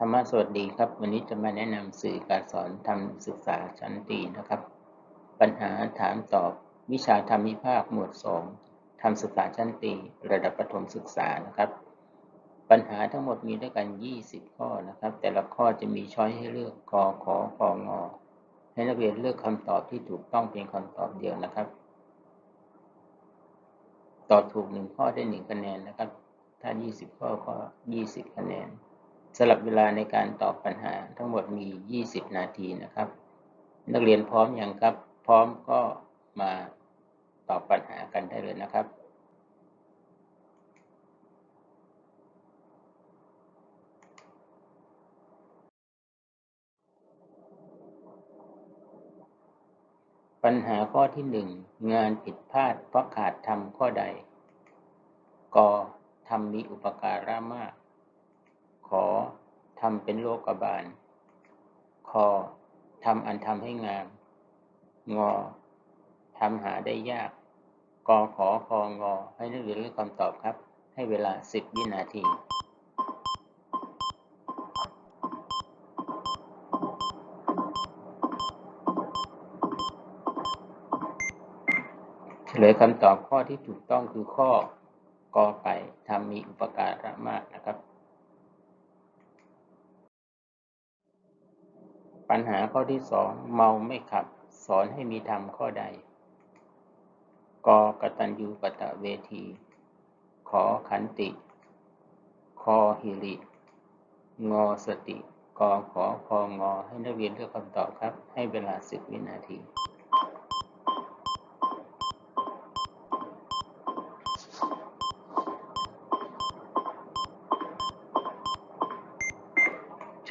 ธรรมะสวัสดีครับ วันนี้จะมาแนะนำสื่อการสอนทำศึกษาชั้นตีนะครับ ปัญหาถามตอบวิชาธรรมิภาคหมวด 2ทำศึกษาชั้นตีระดับประถมศึกษานะครับ ปัญหาทั้งหมดมีด้วยกัน 20 ข้อนะครับ แต่ละข้อจะมีช้อยให้เลือกกอขอคองอให้นักเรียนเลือกคำตอบที่ถูกต้องเป็นคำตอบเดียวนะครับ ตอบถูก1ข้อได้1คะแนนนะครับ ถ้า 20 ข้อก็ 20 คะแนน สำหรับเวลาในการตอบปัญหาทั้งหมดมี 20 นาทีนะครับ นักเรียนพร้อมอยังครับ พร้อมก็มาตอบปัญหากันได้เลยนะครับปัญหาข้อที่1งานผิดพลาดเพราะขาดทำข้อใด กทำมีอุปการะมาก ขอทำเป็นโลกบาล คอทำอันทำให้งาม งอทำหาได้ยาก กอขอคองอ ให้นักเรียนเลือกคำตอบครับ ให้เวลา10วินาทีเฉลยคำตอบข้อที่ถูกต้องคือข้อกอไก่ทำมีอุปการะมากนะครับ ปัญหาข้อที่สองเมาไม่ขับ สอนให้มีธรรมข้อใด กกตัญญูกตเวที ขอขันติ คอหิริ งอสติ กอขอคองอให้นักเรียนเลือกคำตอบครับ ให้เวลาสิบวินาที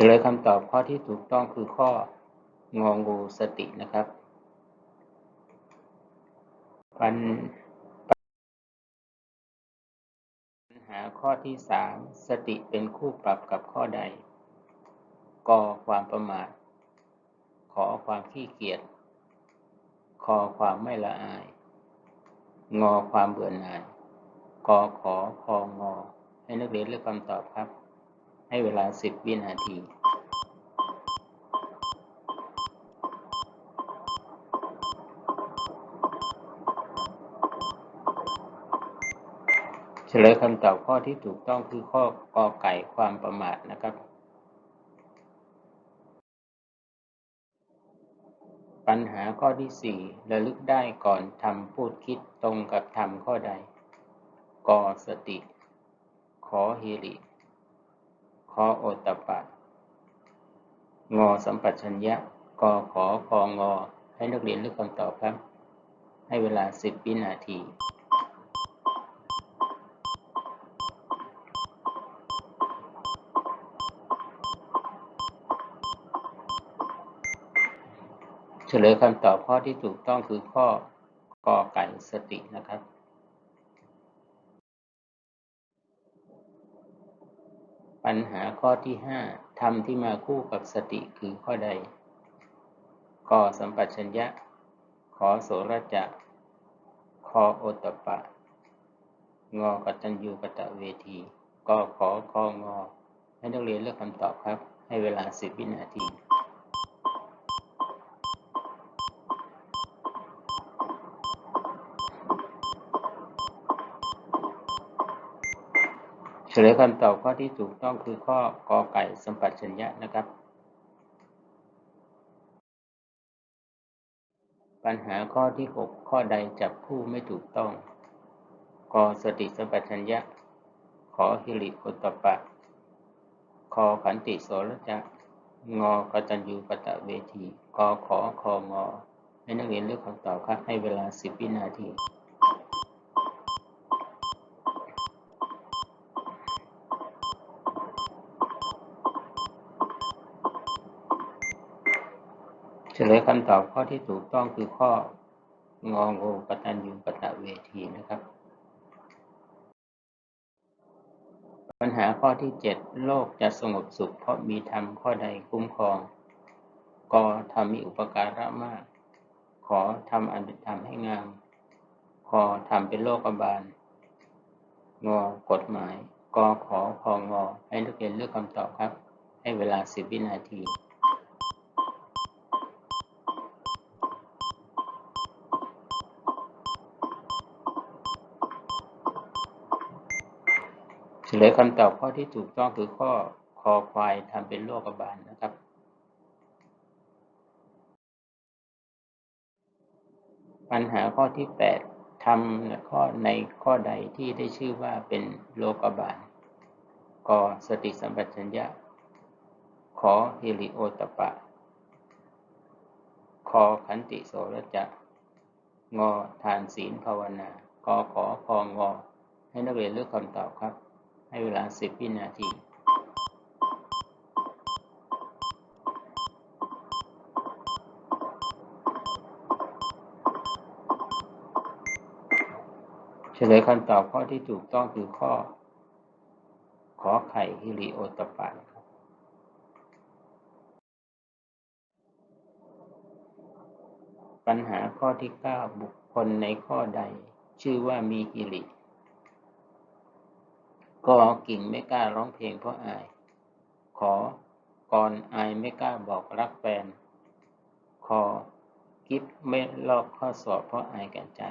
ลยคำตอบข้อที่ถูกต้องคือข้ององูสตินะครับ ปัญหาข้อที่สามสติเป็นคู่ปรับกับข้อใดกอความประมาท ขอความขี้เกียจคอความไม่ละอาย งอความเบื่อหน่ายกอขอคองอ ให้นักเรียนเลือกคำตอบครับ ให้เวลา10วินาที ลยคำตอบข้อที่ถูกต้องคือข้อกอไก่ความประมาทนะครับ ปัญหาข้อที่ 4 ระลึกได้ก่อนทำพูดคิดตรงกับทำข้อใด กอสติ ขอฮิริ ขอโอตปะงอสัมปัชัญญะกอขอคองอ ให้นักเรียนเลือกคำตอบครับ ให้เวลา 10วินาที เฉลยคำตอบข้อที่ถูกต้องคือข้อกอไก่สตินะครับ ปัญหาข้อที่ห้าธรรมที่มาคู่กับสติคือข้อใดกอสัมปชัญญะ ขอโสรจะคอโอตปะ งอกัตัญญูกตะเวทีกขอคองอ ให้นักเรียนเลือกคำตอบครับ ให้เวลาสิบวินาที ฉลยคำตอบข้อที่ถูกต้องคือข้อกอไก่สัมปัชัญญะนะครับ ปัญหาข้อที่ 6 ข้อใดจับคู่ไม่ถูกต้อง กอสติสัมปัชัญญะ ขอฮิริโอตปะ คอขันติโสรจะงอกตัญญูกตะเวทีกอขอคองอให้นักเรียนเลือกคำตอบครับให้เวลา 10 วินาที เฉลยคำตอบข้อที่ถูกต้องคือข้ององูกตัญญูกตะเวทีนะครับ ปัญหาข้อที่7โลกจะสงบสุข เพราะมีธรรมข้อใดคุ้มครองกทำมีอุปการะมาก ขอทำอันเป็นธรรมให้งามคอทำเป็นโลกบาล งอกฎหมายกอขอคองอให้นักเรียนเลือกคำตอบครับ ให้ให้เวลาสิบวินาที เฉลยคำตอบข้อที่ถูกต้องคือข้อคอควายทำเป็นโรคบาลนะครับ ปัญหาข้อที่แปดทำข้อในข้อใดที่ได้ชื่อว่าเป็นโลกบาลกสติสัมปชัญญะ ขอฮิริโอตปะ คอขันติโสรจะ งอทานศีลภาวนากอขอคองอ ให้นักเรียนเลือกคำตอบครับ ให้เวลาสิบวินาทีเฉลยคำตอบข้อที่ถูกต้องคือข้อ ขอไข่ฮิริโอตปะครับ ปัญหาข้อที่ 9 บุคคลในข้อใด ชื่อว่ามีฮิริ ก็กิ่งไม่กล้าร้องเพลงเพราะอาย ขอกรอายไม่กล้าบอกรักแฟน ขอกิฟไม่ลอกข้อสอบเพราะอายแก่ใจ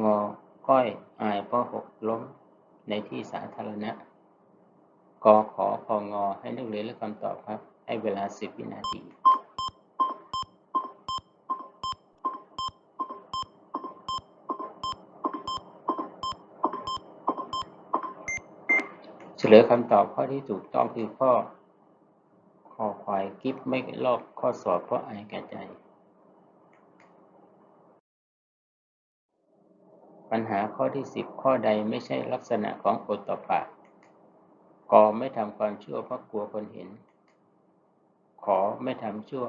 งอก้อยอายเพราะหกล้มในที่สาธารณะ กอขอพองอให้นักเรียนเลือกคำตอบครับ ให้เวลาสิบวินาที ฉลยคำตอบข้อที่ถูกต้องคือข้อคอควายกิฟไม่ลอกข้อสอบเพราะอายแก่ใจ ปัญหาข้อที่สิบข้อใดไม่ใช่ลักษณะของโอตตปะกอไม่ทำความชั่วเพราะกลัวคนเห็น ขอไม่ทำชั่ว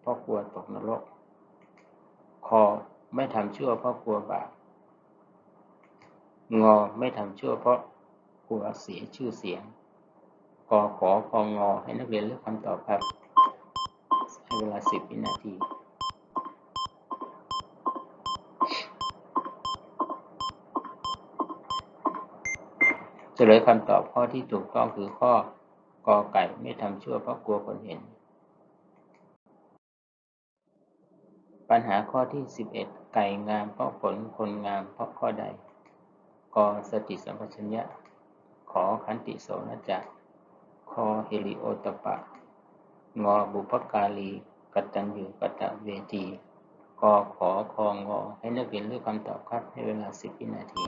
เพราะกลัวตกนรก คอไม่ทำชั่วเพราะกลัวบาปงอไม่ทำชั่วเพราะ กลัวเสียชื่อเสียงกอขอคองอให้นักเรียนเลือกคำตอบครับให้เวลาสิบวินาทีจะเลยคำตอบข้อที่ถูกต้องคือข้อกอไก่ไม่ทำชั่วเพราะกลัวคนเห็น ปัญหาข้อที่สิบเอ็ดไก่งามเพราะผลคนงามเพราะข้อใดกสติสัมปชัญญะ อขันติโสนจักคอเฮลิโอตปะ งอบุพการีกตัญญูกตเวทีกอขอคองอให้นักเรียนเลือกคำตอบครับให้เวลาสิบวินาที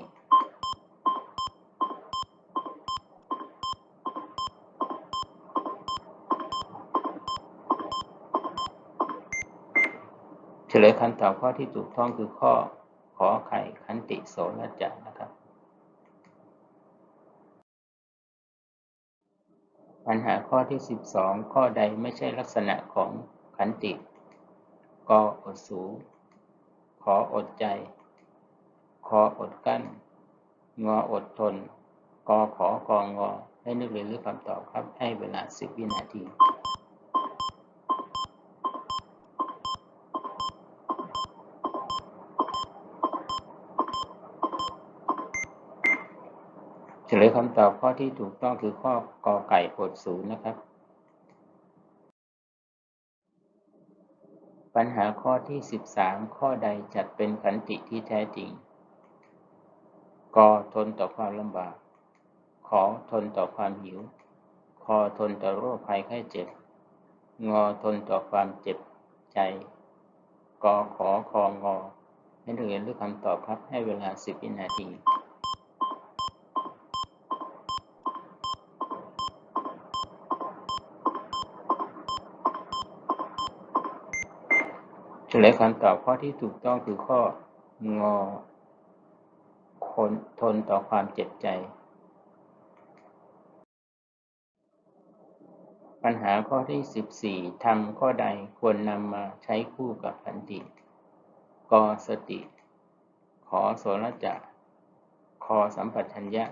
เฉลยคำตอบข้อที่ถูกต้องคือข้อขอไข่ขันติโสนจักนะครับ ปัญหาข้อที่ 12 ข้อใดไม่ใช่ลักษณะของขันติกออดสู ขออดใจ คออดกั้น งออดทน กอขอกองอให้นึกเรียนเลือคำตอบครับ ให้เวลา 10 วินาที เลยคำตอบข้อที่ถูกต้องคือข้อกอไก่อดสูนย์นะครับ ปัญหาข้อที่ 13 ข้อใดจัดเป็นขันติที่แท้จริง กอทนต่อความลำบาก ขอทนต่อความหิว คอทนต่อโรคภัยไข้เจ็บ งอทนต่อความเจ็บใจ กอขอคองอให้นักเรียนเลือกคำตอบครับให้เวลา 10วินาที ลยคำตอบข้อที่ถูกต้องคือข้องอคนทนต่อความเจ็บใจ ปัญหาข้อที่14ทำข้อใดควรนำมาใช้คู่กับขันติกสติ ขอโสรจะคอสัมปชัญญะ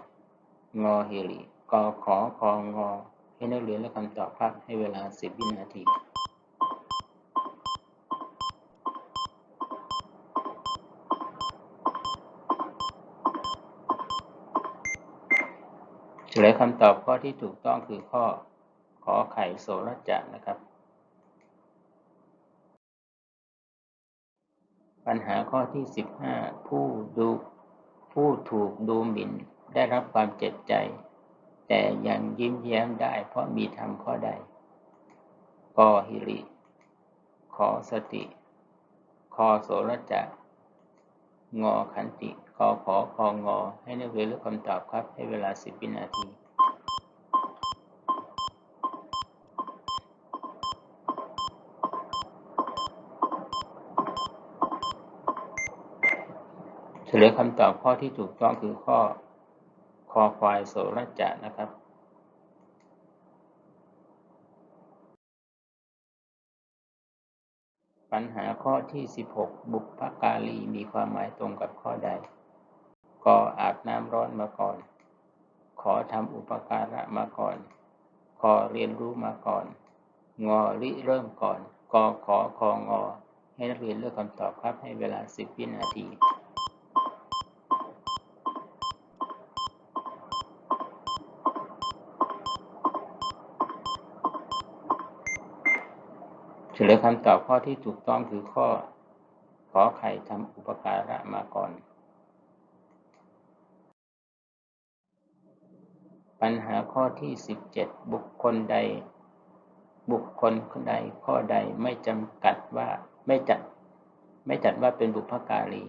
งอฮิริกอขอคองอให้นักเรียนและคำตอบครับให้เวลา10วินาที ฉฉลยคำตอบข้อที่ถูกต้องคือข้อขอไข่โสรจะนะครับ ปัญหาข้อที่ 15 ผู้ดูผู้ถูกดูหมิ่นได้รับความเจ็บใจ แต่ยังยิ้มแย้มได้เพราะมีธรรมข้อใดกอหิริ ขอสติ คอโสรจะ งอขันติ กอขอคองอ ให้นักเรียนเลือกคำตอบครับ ให้เวลา 10 วินาทีเฉลยคำตอบข้อที่ถูกต้องคือข้อคอควายโสรจะนะครับปัญหาข้อที่ 16 บุพการีมีความหมายตรงกับข้อใด กออาบน้ำร้อนมาก่อน ขอทำอุปการะมาก่อน ขอเรียนรู้มาก่อน งอริเริ่มก่อนกอขอคองอ ให้นักเรียนเลือกคำตอบครับให้เวลา10วินาทีเฉลยคำตอบข้อที่ถูกต้องคือข้อ ขอไข่ทำอุปการะมาก่อน ปัญหาข้อที่ 17 บุคคลใด บุคคลใดข้อใดไม่จำกัดว่าไม่จัด ไม่จัดว่าเป็นบุพการี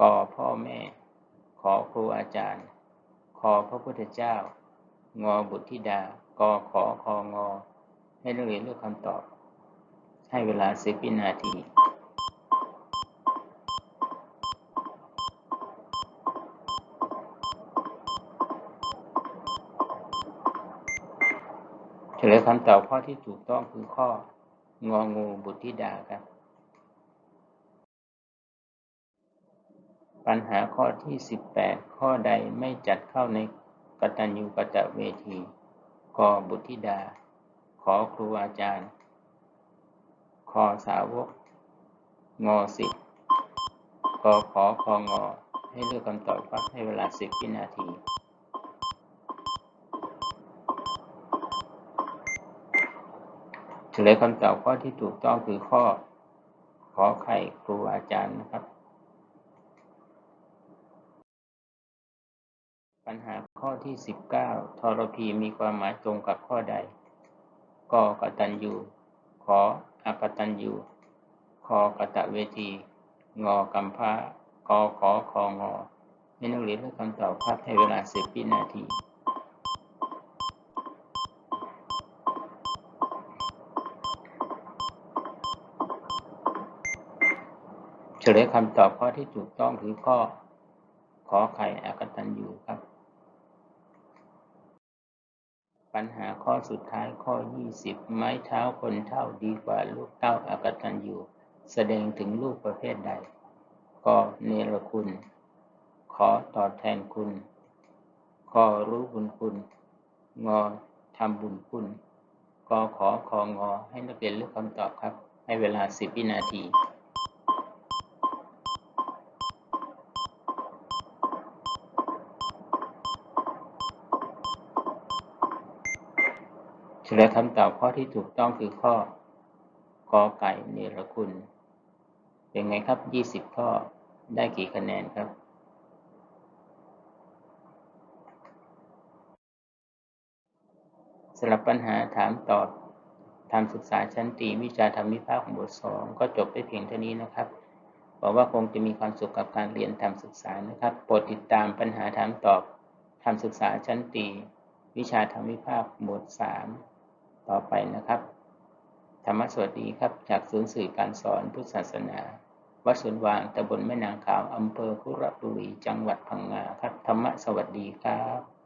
กอพ่อแม่ ขอครูอาจารย์ ขอพระพุทธเจ้า งอบุตรธิดากอขอคองอ ให้นักเรียนเลือกคำตอบ ให้เวลา10วินาที ลยคำตอบข้อที่ถูกต้องคือข้ององูบุตรธิดาครับ ปัญหาข้อที่ 18 ข้อใดไม่จัดเข้าในกตัญญูกตเวทีกอบุตรธิดา ขอครูอาจารย์ คอสาวก งอสิทธิ์กอขอคองอ ให้เลือกคำตอบครับให้เวลา10วินาที ฉลยคำตอบข้อที่ถูกต้องคือข้อ ขอไข่ครูอาจารย์นะครับ ปัญหาข้อที่ 19ทรพีมีความหมายตรงกับข้อใดกกตัญญูขออกตัญญูคอกตะเวที งอกำพร้ากอขอคองอให้นักเรียนเลือกคำตอบครับให้เวลา10วินาที เฉลยคำตอบข้อที่ถูกต้องคือข้อขอไข่อกตัญญูครับ ปัญหาข้อสุดท้ายข้อ 20 ไม้เท้าคนเท่าดีกว่าลูกเต้าอากตัญญูแสดงถึงลูกประเภทใดก็เนรคุณ ขอตอบแทนคุณกรู้บุญคุณ งอทำบุญคุณก็ขอของอให้นักเรียนเลือกคำตอบครับ ให้เวลา10วินาที ฉลยคำตอบข้อที่ถูกต้องคือข้อกอไก่เนรคุณ เป็นไงครับ 20 ข้อได้กี่คะแนนครับสำหรับปัญหาถามตอบทำศึกษาชั้นตีวิชาธรรมวิภาคของบทสองก็จบไปเพียงเท่านี้นะครับบอกว่าคงจะมีความสุขกับการเรียนทำศึกษานะครับ โปรดติดตามปัญหาถามตอบทำศึกษาชั้นตีวิชาธรรมวิภาคหมวดสาม ต่อไปนะครับ ธรรมสวัสดีครับ จากศูนย์สื่อการสอนพุทธศาสนา วัดสวนวางตำบลแม่นางขาวอำเภอคุระบุรี จังหวัดพังงาครับ ธรรมสวัสดีครับ